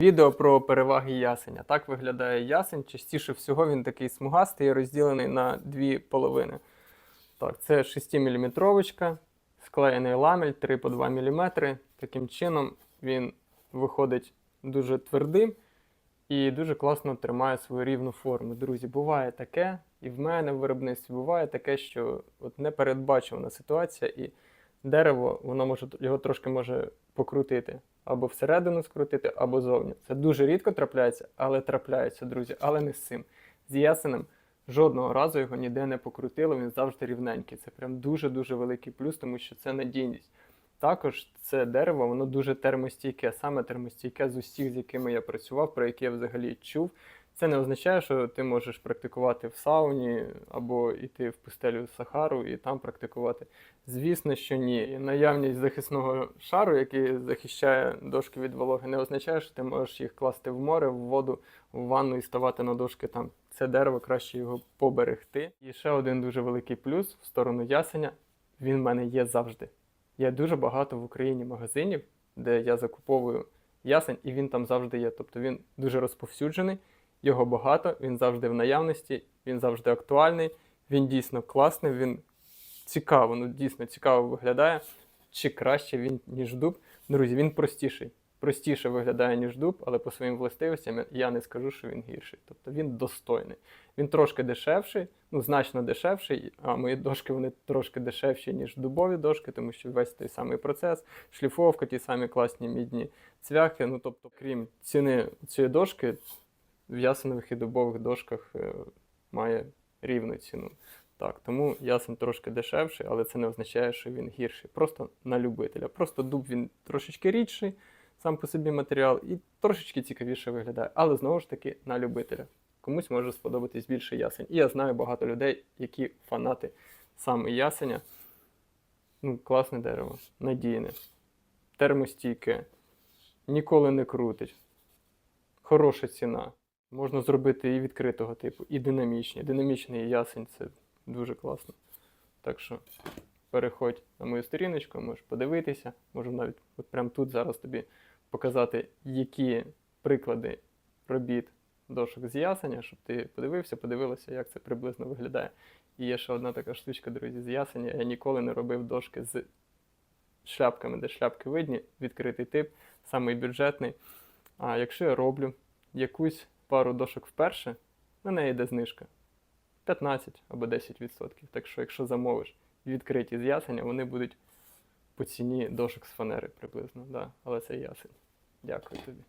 Відео про переваги ясеня. Так виглядає ясень. Частіше всього він такий смугастий і розділений на дві половини. Так, це 6-мм, склеєний ламель 3 по 2 мм. Таким чином він виходить дуже твердим і дуже класно тримає свою рівну форму. Друзі, буває таке, і в мене в виробництві буває таке, що от непередбачувана ситуація, і дерево воно може його трошки може покрутити. Або всередину скрутити, або зовні. Це дуже рідко трапляється, але трапляється, друзі, але не з цим. З ясенем жодного разу його ніде не покрутило, він завжди рівненький. Це прям дуже-дуже великий плюс, тому що це надійність. Також це дерево, воно дуже термостійке, саме термостійке з усіх, з якими я працював, про які я взагалі чув. Це не означає, що ти можеш практикувати в сауні або йти в пустелю Сахару і там практикувати. Звісно, що ні. Наявність захисного шару, який захищає дошки від вологи, не означає, що ти можеш їх класти в море, в воду, в ванну і ставати на дошки там. Це дерево краще його поберегти. І ще один дуже великий плюс в сторону ясеня. Він в мене є завжди. Є дуже багато в Україні магазинів, де я закуповую ясень, і він там завжди є. Тобто він дуже розповсюджений, його багато, він завжди в наявності, він завжди актуальний, він дійсно класний, він цікаво, ну дійсно цікаво виглядає. Чи краще він, ніж дуб. Друзі, він простіший. Простіше виглядає, ніж дуб, але по своїм властивостям я не скажу, що він гірший. Тобто він достойний. Він трошки дешевший, ну значно дешевший, а мої дошки вони трошки дешевші, ніж дубові дошки, тому що весь той самий процес, шліфовка, ті самі класні мідні цвяхи. Ну тобто, крім ціни цієї дошки, в ясенових і дубових дошках е, має рівну ціну. Так, тому ясен трошки дешевший, але це не означає, що він гірший. Просто на любителя. Просто дуб він трошечки рідший, сам по собі матеріал, і трошечки цікавіше виглядає. Але знову ж таки на любителя. Комусь може сподобатись більше ясень. І я знаю багато людей, які фанати саме ясеня. Ну, класне дерево, надійне, термостійке, ніколи не крутить. Хороша ціна. Можна зробити і відкритого типу, і динамічні. Динамічний ясень це дуже класно. Так що переходь на мою сторіночку, можеш подивитися, можу навіть от прямо тут зараз тобі показати, які приклади робіт дошок з ясеня, щоб ти подивився, подивилася, як це приблизно виглядає. І є ще одна така штучка, друзі, з ясеня. Я ніколи не робив дошки з шляпками, де шляпки видні, відкритий тип, самий бюджетний. А якщо я роблю якусь пару дошок вперше, на неї йде знижка. 15 або 10%. Так що, якщо замовиш відкриті з ясеня, вони будуть по ціні дошок з фанери приблизно. Да. Але це ясень. Дякую тобі.